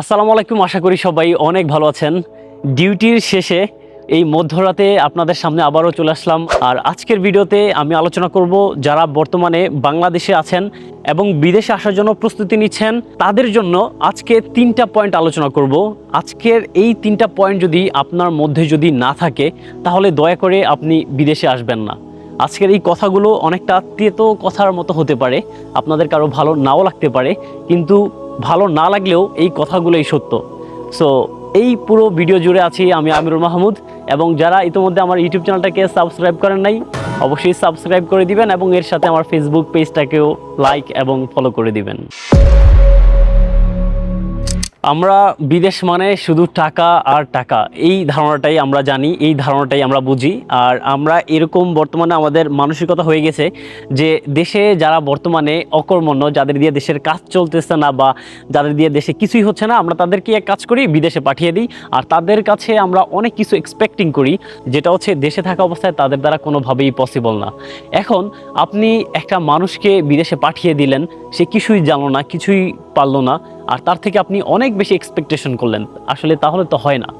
আসসালামু আলাইকুম, আশা করি সবাই অনেক ভালো আছেন। ডিউটির শেষে এই মধ্যরাতে আপনাদের সামনে আবারও চলে আসলাম। আর আজকের ভিডিওতে আমি আলোচনা করব যারা বর্তমানে বাংলাদেশে আছেন এবং বিদেশে আসার জন্য প্রস্তুতি নিচ্ছেন, তাদের জন্য আজকে তিনটা পয়েন্ট আলোচনা করব। আজকের এই তিনটা পয়েন্ট যদি আপনার মধ্যে যদি না থাকে, তাহলে দয়া করে আপনি বিদেশে আসবেন না। আজকের এই কথাগুলো অনেকটা তেতো কথার মতো হতে পারে, আপনাদের কারও ভালো নাও লাগতে পারে, কিন্তু ভালো না লাগলেও এই কথাগুলোই সত্য। সো এই পুরো ভিডিও জুড়ে আছি আমি আমিরুল মাহমুদ এবং যারা ইতিমধ্যে আমার ইউটিউব চ্যানেলটাকে সাবস্ক্রাইব করেন নাই, অবশ্যই সাবস্ক্রাইব করে দিবেন এবং এর সাথে আমার ফেসবুক পেজটাকেও লাইক এবং ফলো করে দিবেন। আমরা বিদেশ মানে শুধু টাকা আর টাকা। এই ধারণাটাই আমরা জানি, এই ধারণাটাই আমরা বুঝি। আর আমরা এরকম বর্তমানে আমাদের মানসিকতা হয়ে গেছে যে দেশে যারা বর্তমানে অকর্মণ্য, যাদের দিয়ে দেশের কাজ চলতেছে না বা যাদের দিয়ে দেশে কিছুই হচ্ছে না, আমরা তাদেরকে এক কাজ করি, বিদেশে পাঠিয়ে দিই। আর তাদের কাছে আমরা অনেক কিছু এক্সপেক্টিং করি, যেটা হচ্ছে দেশে থাকা অবস্থায় তাদের দ্বারা কোনোভাবেই পসিবল না। এখন আপনি একটা মানুষকে বিদেশে পাঠিয়ে দিলেন, সে কিছুই জানলো না, কিছুই পারল না। আর তার থেকে আপনি অনেক বেশি এক্সপেকটেশন করলেন। আসলে তাহলে তো হয় না।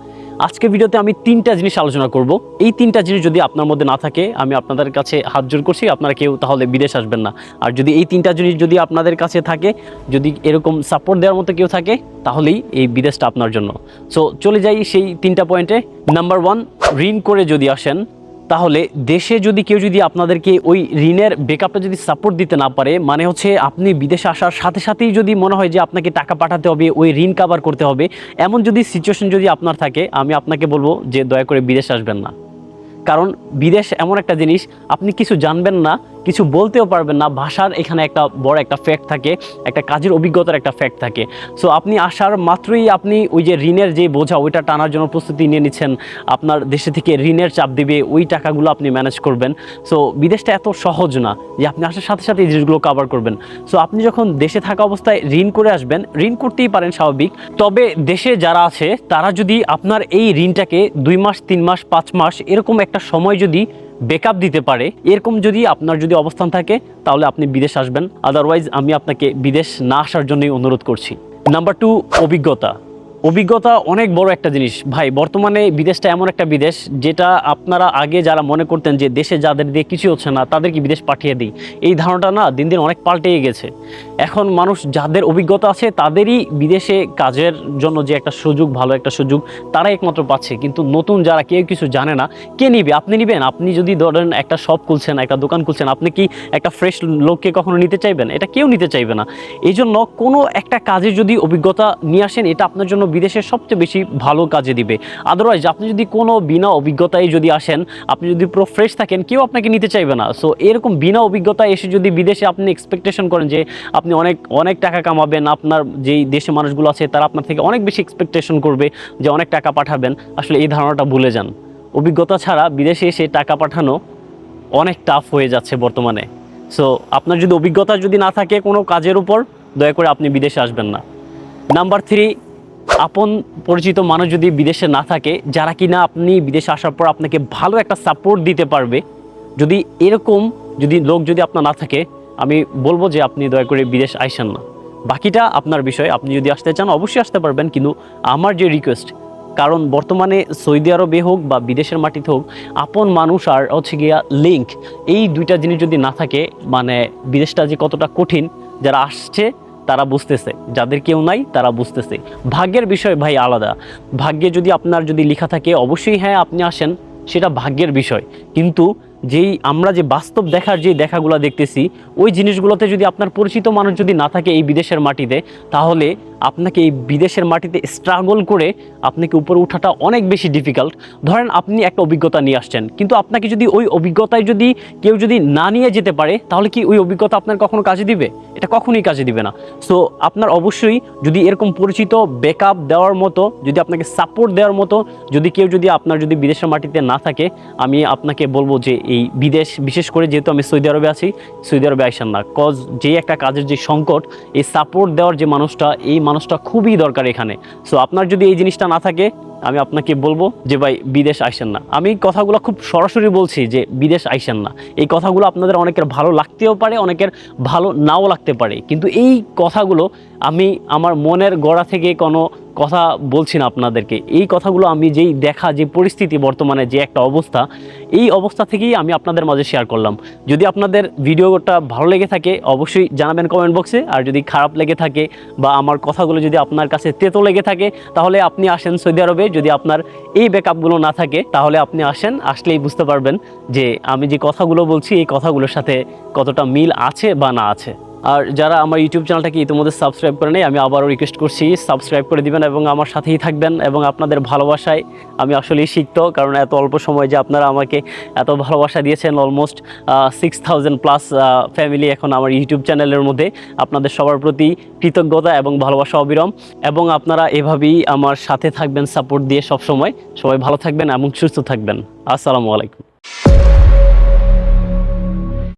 আজকে ভিডিওতে আমি তিনটা জিনিস আলোচনা করব। এই তিনটা জিনিস যদি আপনার মধ্যে না থাকে, আমি আপনাদের কাছে হাত জোর করছি, আপনারা কেউ তাহলে বিদেশ আসবেন না। আর যদি এই তিনটা জিনিস যদি আপনাদের কাছে থাকে, যদি এরকম সাপোর্ট দেওয়ার মতো কেউ থাকে, তাহলেই এই বিদেশটা আপনার জন্য। সো চলে যাই সেই তিনটা পয়েন্টে নাম্বার ওয়ান ঋণ করে যদি আসেন তাহলে দেশে যদি কেউ যদি আপনাদেরকে ওই ঋণের ব্রেকআপটা যদি সাপোর্ট দিতে না পারে মানে হচ্ছে আপনি বিদেশে আসার সাথে সাথেই যদি মনে হয় যে আপনাকে টাকা পাঠাতে হবে, ওই ঋণ কাভার করতে হবে, এমন যদি সিচুয়েশন যদি আপনার থাকে, আমি আপনাকে বলব যে দয়া করে বিদেশ আসবেন না। কারণ বিদেশ এমন একটা জিনিস, আপনি কিছু জানবেন না কিছু বলতেও পারবেন না। ভাষার এখানে একটা বড় একটা ফ্যাক্ট থাকে, একটা কাজের অভিজ্ঞতার একটা ফ্যাক্ট থাকে। সো আপনি আসার মাত্রই আপনি ওই যে ঋণের যে বোঝা, ওইটা টানার জন্য প্রস্তুতি নিয়ে নিচ্ছেন। আপনার দেশে থেকে ঋণের চাপ দিবে, ওই টাকাগুলো আপনি ম্যানেজ করবেন। সো বিদেশটা এত সহজ না যে আপনি আসার সাথে সাথে এই জিনিসগুলো কভার করবেন। সো আপনি যখন দেশে থাকা অবস্থায় ঋণ করে আসবেন, ঋণ করতেই পারেন স্বাভাবিক। তবে দেশে যারা আছে, তারা যদি আপনার এই ঋণটাকে দুই মাস, তিন মাস, পাঁচ মাস, এরকম একটা সময় যদি বেকআপ দিতে পারে। এরকম যদি আপনার যদি অবস্থান থাকে, তাহলে আপনি বিদেশ আসবেন। আদারওয়াইজ আমি আপনাকে বিদেশ না আসার জন্যই অনুরোধ করছি। নাম্বার টু অভিজ্ঞতা। অভিজ্ঞতা অনেক বড় একটা জিনিস। ভাই, বর্তমানে বিদেশটা এমন একটা বিদেশ যেটা আপনারা আগে যারা মনে করতেন যে দেশে যাদের দিয়ে কিছু হচ্ছে না, তাদেরকে বিদেশ পাঠিয়ে দিই। এই ধারণাটা না দিন দিন অনেক পাল্টেই গেছে। এখন মানুষ যাদের অভিজ্ঞতা আছে, তাদেরই বিদেশে কাজের জন্য যে একটা সুযোগ, ভালো একটা সুযোগ তারাই একমাত্র পাচ্ছে। কিন্তু নতুন যারা কেউ কিছু জানে না, কে নিবে? আপনি নিবেন? আপনি যদি ধরেন একটা শপ খুলছেন, একটা দোকান খুলছেন, আপনি কি একটা ফ্রেশ লোককে কখনো নিতে চাইবেন? এটা কেউ নিতে চাইবে না। এই জন্য কোনো একটা কাজে যদি অভিজ্ঞতা নিয়ে আসেন, এটা আপনার জন্য বিদেশের সবচেয়ে বেশি ভালো কাজে দিবে। আদারওয়াইজ আপনি যদি কোনো বিনা অভিজ্ঞতায় যদি আসেন, আপনি যদি পুরো ফ্রেশ থাকেন, কেউ আপনাকে নিতে চাইবে না। সো এরকম বিনা অভিজ্ঞতায় এসে যদি বিদেশে আপনি এক্সপেকটেশন করেন যে আপনি অনেক অনেক টাকা কামাবেন, আপনার যেই দেশে মানুষগুলো আছে, তারা আপনার থেকে অনেক বেশি এক্সপেকটেশন করবে যে অনেক টাকা পাঠাবেন, আসলে এই ধারণাটা ভুলে যান। অভিজ্ঞতা ছাড়া বিদেশে এসে টাকা পাঠানো অনেক টাফ হয়ে যাচ্ছে বর্তমানে। সো আপনার যদি অভিজ্ঞতা যদি না থাকে কোনো কাজের উপর, দয়া করে আপনি বিদেশে আসবেন না। নাম্বার থ্রি আপন পরিচিত মানুষ যদি বিদেশে না থাকে, যারা কিনা আপনি বিদেশে আসার পর আপনাকে ভালো একটা সাপোর্ট দিতে পারবে, যদি এরকম যদি লোক যদি আপনার না থাকে, আমি বলব যে আপনি দয়া করে বিদেশ আইসেন না। বাকিটা আপনার বিষয়, আপনি যদি আসতে চান, অবশ্যই আসতে পারবেন, কিন্তু আমার যে রিকোয়েস্ট কারণ বর্তমানে সৌদি আরবে হোক বা বিদেশের মাটিতে হোক, আপন মানুষ আর হচ্ছে গিয়া লিঙ্ক এই দুইটা জিনিস যদি না থাকে মানে বিদেশটা যে কতটা কঠিন, যারা আসছে তারা বুঝতেছে। যাদের কেউ নাই, তারা বুঝতেছে। ভাগ্যের বিষয় ভাই আলাদা। ভাগ্যে যদি আপনার যদি লেখা থাকে, অবশ্যই হ্যাঁ আপনি আসেন। সেটা ভাগ্যের বিষয়। কিন্তু যেই আমরা যে বাস্তব দেখার যে দেখাগুলো দেখতেছি, ওই জিনিসগুলোতে যদি আপনার পরিচিত মানুষ যদি না থাকে এই বিদেশের মাটিতে, তাহলে আপনাকে এই বিদেশের মাটিতে স্ট্রাগল করে আপনাকে উপরে ওঠাটা অনেক বেশি ডিফিকাল্ট ধরেন আপনি একটা অভিজ্ঞতা নিয়ে আসছেন, কিন্তু আপনাকে যদি ওই অভিজ্ঞতায় যদি কেউ যদি না নিয়ে যেতে পারে, তাহলে কি ওই অভিজ্ঞতা আপনার কখনো কাজে দিবে? এটা কখনোই কাজে দিবে না। সো আপনার অবশ্যই যদি এরকম পরিচিত ব্যাকআপ দেওয়ার মতো, যদি আপনাকে সাপোর্ট দেওয়ার মতো, যদি কেউ যদি আপনার যদি বিদেশের মাটিতে না থাকে, আমি আপনাকে বলব যে এই বিদেশ, বিশেষ করে যেহেতু আমি সৌদি আরবে আছি, সৌদি আরবে আইসান না। কজ যে একটা কাজের যে সংকট, এই সাপোর্ট দেওয়ার যে মানুষটা, এই মানুষটা খুবই দরকার এখানে। সো আপনার যদি এই জিনিসটা না থাকে, আমি আপনাকে বলব যে, ভাই, বিদেশ আইসেন না। আমি কথাগুলো খুব সরাসরি বলছি যে, বিদেশ আইসেন না। এই কথাগুলো আপনাদের অনেকের ভালো লাগতেও পারে, অনেকের ভালো নাও লাগতে পারে। কিন্তু এই কথাগুলো আমি আমার মনের গড়া থেকে কোনো কথা বলছি না আপনাদেরকে। এই কথাগুলো আমি যেই দেখা, যে পরিস্থিতি বর্তমানে, যে একটা অবস্থা, এই অবস্থা থেকেই আমি আপনাদের মাঝে শেয়ার করলাম। যদি আপনাদের ভিডিওটা ভালো লেগে থাকে, অবশ্যই জানাবেন কমেন্ট বক্সে আর যদি খারাপ লেগে থাকে, বা আমার কথাগুলো যদি আপনার কাছে তেতো লেগে থাকে, তাহলে আপনি আসেন সৌদি আরবে। যদি আপনার এই ব্যাকআপগুলো না থাকে, তাহলে আপনি আসেন, আসলেই বুঝতে পারবেন যে আমি যে কথাগুলো বলছি, এই কথাগুলোর সাথে কতটা মিল আছে বা না আছে। আর যারা আমার ইউটিউব চ্যানেলটাকে ইতিমধ্যে সাবস্ক্রাইব করে নেই, আমি আবারও রিকোয়েস্ট করছি সাবস্ক্রাইব করে দিবেন এবং আমার সাথেই থাকবেন এবং আপনাদের ভালোবাসায় আমি আসলেই শিখত কারণ এত অল্প সময় যে আপনারা আমাকে এত ভালোবাসা দিয়েছেন almost six thousand plus family এখন আমার ইউটিউব চ্যানেলের মধ্যে। আপনাদের সবার প্রতি কৃতজ্ঞতা এবং ভালোবাসা অবিরম। এবং আপনারা এভাবেই আমার সাথে থাকবেন সাপোর্ট দিয়ে সব সময় সবাই ভালো থাকবেন এবং সুস্থ থাকবেন। আসসালামু আলাইকুম।